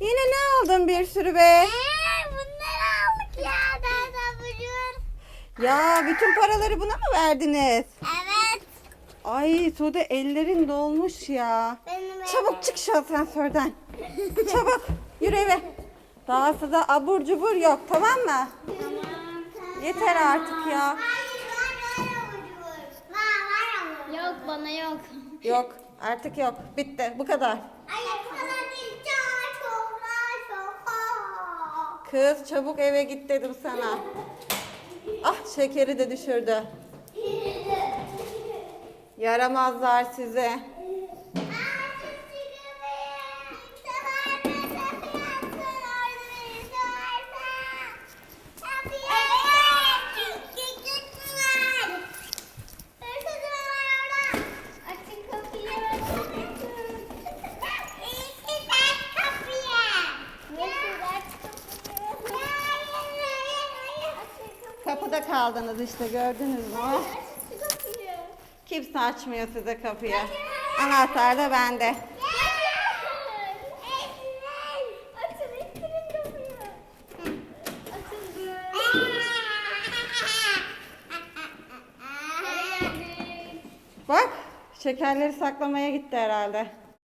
Yine ne aldın bir sürü be? Eee bunları aldık ya. Nereden buluyor? Ya bütün paraları buna mı verdiniz? Evet. Ay Sude ellerin dolmuş ya. Benim Çabuk çık şu asansörden. Çabuk yürü eve. Dahası da abur cubur yok tamam mı? Yeter artık ya. Yok bana yok. Yok artık yok. Bitti bu kadar. Hayır Kız çabuk eve git dedim sana. Ah şekeri de düşürdü. Yaramazlar size. Kapıda kaldınız işte gördünüz mü? Kimse açmıyor size kapıyı. Anahtar da bende. Bak şekerleri saklamaya gitti herhalde.